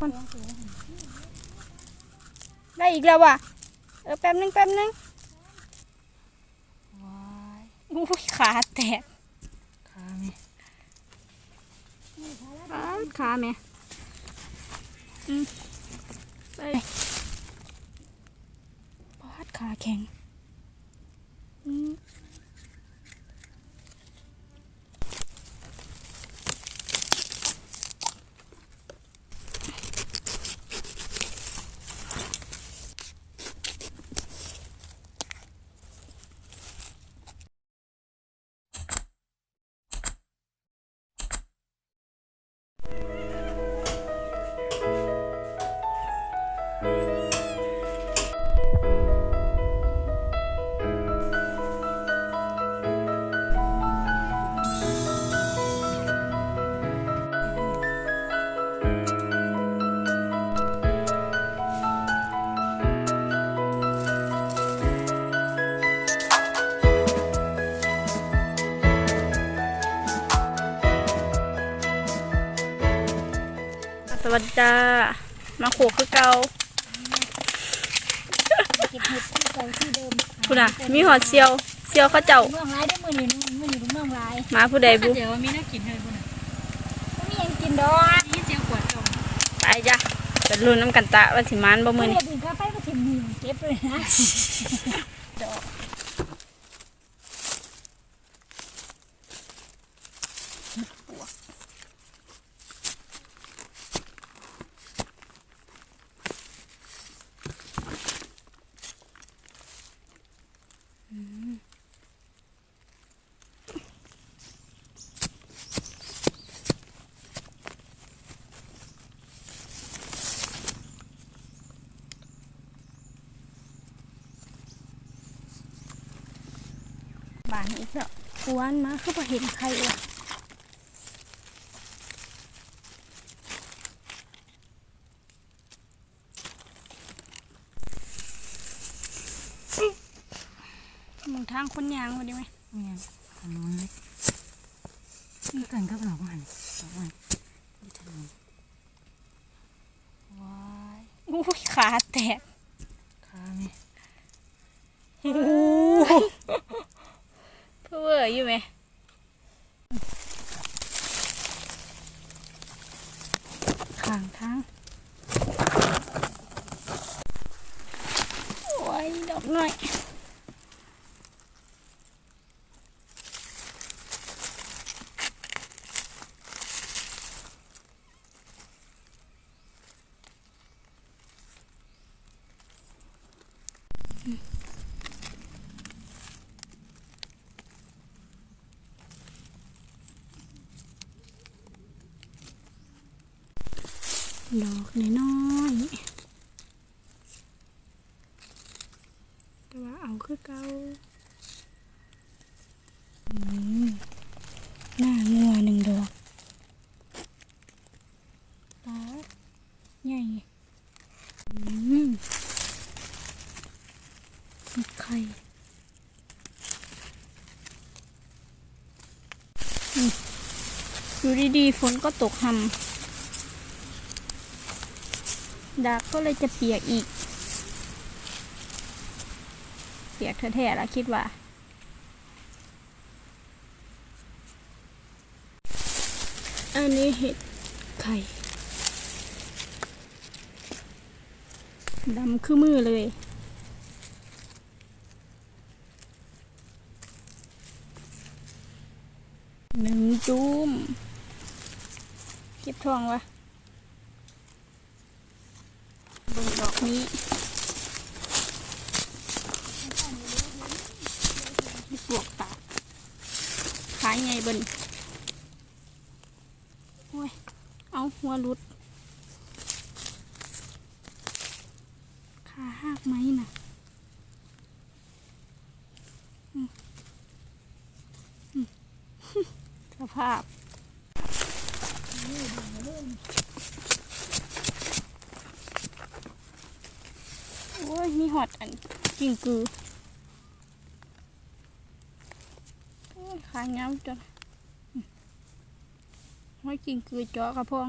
ก่อนได้อีกแล้วว่ะ เออแป๊บนึงแป๊บนึงว้ายอุ้ยขาแตกขาแม่อ้าวขาแม่อืมไปปอดขาแข็ง วัสดีจ้ามาโขกคือเก่าเก็บเห็ดที่เก่าที่เดิมพูดน่ะ มีหอดเซียวเซียวเขาเจ้าเมืองร้ายได้มือนี่มือนี่เมืองร้ายหมาผู้ใดบุเดี๋ยวมีน่ากินเลยพุ่นน่ะไม่มีหยังกินดอกนี่เจียวขวดจมไปจ้ะจะลุ้นน้ำกันตะว่าสิมานบ่มือเมื่นี่อดื่มกาแฟมาถิ่มหนีเก็บเลยนะดอกานอีกแล้วกวนมาคือพอเห็นใครวะมองทางคนยางมาดีไหมแม่นอันนู้นเลยนี่กันกับหนอกมันหนอกมันนี่ทางนู้นว้ายอุ้ยขาแตกขาแม่โอ้โห เพื่อเวอร์อยู่ไหมข้างทางโอ้ยดอกหน่อย ดอกน้อยๆแต่ว่าเอาคือเก่าหน้างัวหนึ่งดอกตาใหญ่อืมมีไข่อยู่ดีๆฝนก็ตกหำ ดาบก็เลยจะเปียกอีก เปียกแท้ๆแล้วคิดว่า อันนี้เห็ดไข่ดำคือมือเลยหนึ่งจุ้มเก็บทองวะ เบิ่งดอก นี้ปวกตาขายไงเบิ่นโอ้ย เอาหัวหลุด ขาหักไหมน่ะสภาพ หอดอันกิ่งกือขายเงาจนห้อยกิ่งกือจ่อกระพอง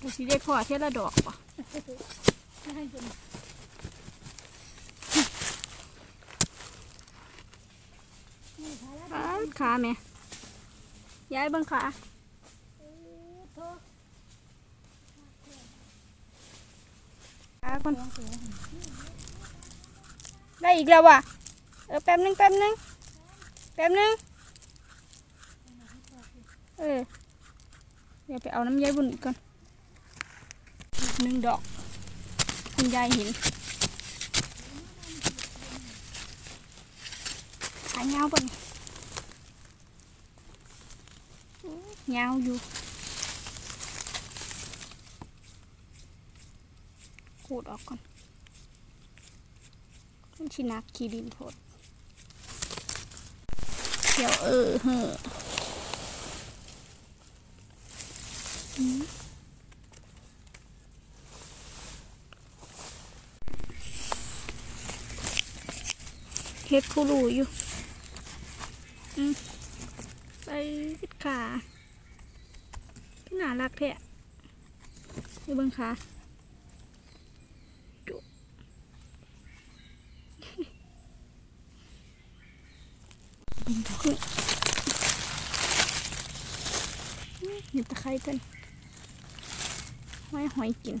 ก็สิได้พอเท่าละดอกปะได้ขาแม ย้ายบังขาขาก่อนได้อีกแล้วว่ะ เออแป๊บนึงแป๊บนึงแป๊บนึงเออเดี๋ยวไปเอาน้ำยายบุญอีกก่อนหนึ่งดอก คุณยายเห็นขาเงาปะเนี่ ยเงาอยู่ขูดออกก่อนมันชินักขี้ดินพดเดี๋ยวเออเฮ้ออืมเฮ็ดผู้รู้อยู่ อืมไปพิดขา น่ารักแท้นี่เบิ่งขาจุเห็นตะไคร้กันไว้หอยกิน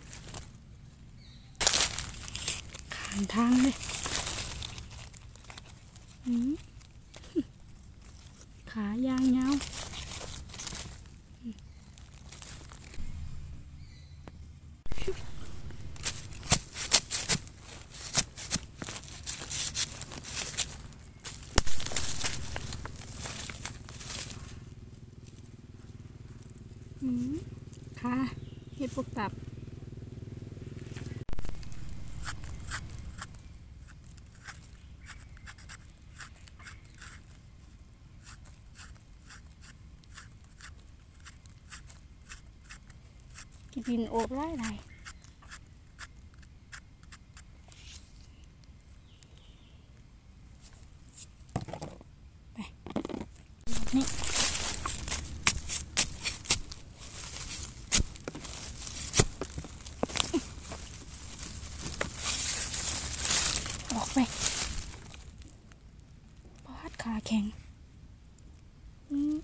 ขางทางเลยอืม ขายางยาวอืมขาเห็ดปวกตับ กินโอบไล่ไรไปนี่ออกไปปาดขาแข็งอืม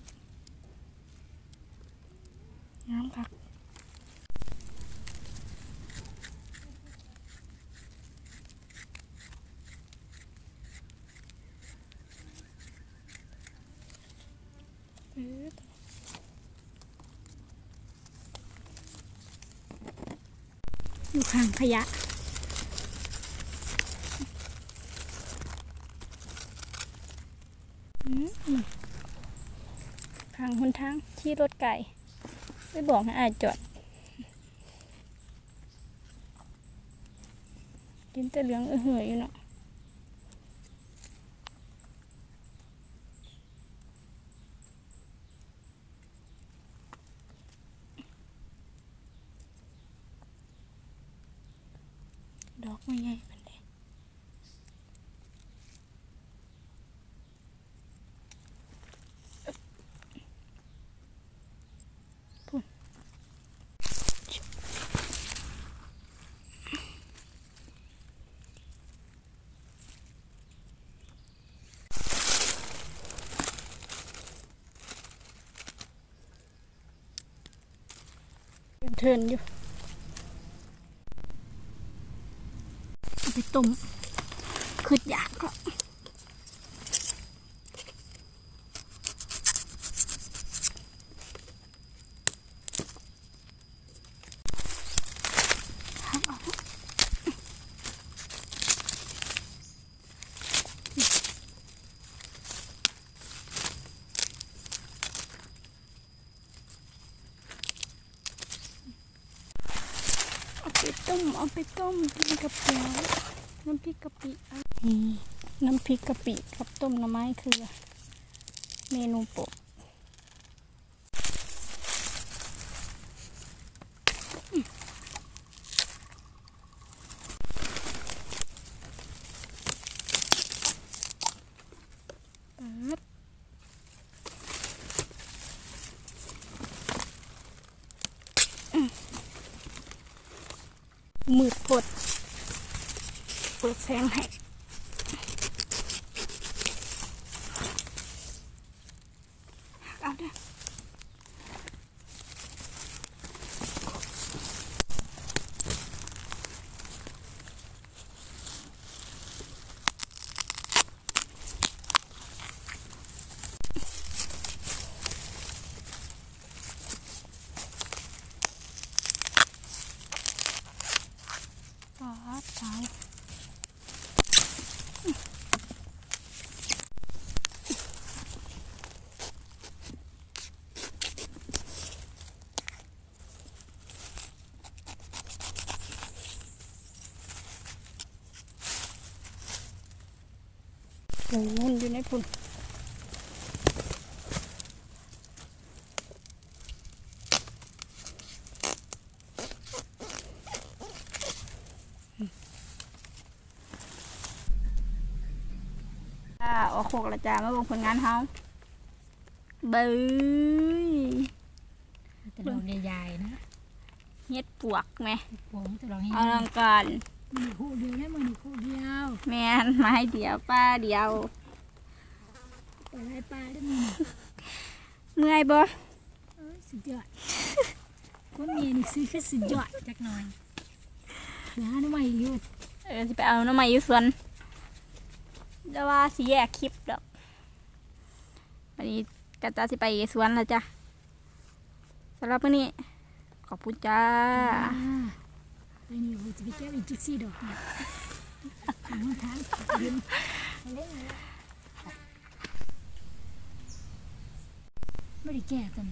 น้ำคัก ปึ๊บ อยู่ข้างขยะข้างหนทางที่รถไก่ไม่บอกให้อายจอดกินแต่เหลืองเออเหืออยู่เนาะ ดอกไม่ใหญ่ปานใดพุ่น เทินอยู่เอาไปต้มคืออยากก็ เอาไปต้มกินกับแกงน้ำพริกกะปิน้ำพริกกะปิกับต้มหน่อไม้คือ เมนูโปรด มืดพด เปิดแสงให้ อดเท้าโอ้ยอยู่ในพุ่นอ่าออก โคกละจ้ามาเบิ่งผลงานเฮาเบ้ยแต่ดอกใหญ่ๆนะเฮ็ดปวกไหมผมแต่ดอกให้อลังการมีคู่เดียวได้มือคู่เดียวแมนไม้เดียวป้าเดียวปลาไหลปลาได้มือเมื่อยบ่เอ้ยสุดยอดคนเมียนี่ซื้อแค่สุดยอดจักหน่อยเดี๋ยวหาหน้ำใหม่อยู่เออสิไปเอาน้ำใหม่อยู่สวน แต่ว่าสิแยกคลิปดอกวันนี้กะจะสิไปสวนแล้วจ้ะสำหรับวันนี้ ขอบคุณจ้าไปนี่ผมจะไปแก้อีกจิกซี่ดอกเนี่ยทางทางเย็นไปเล่นไม่ได้แก้กัน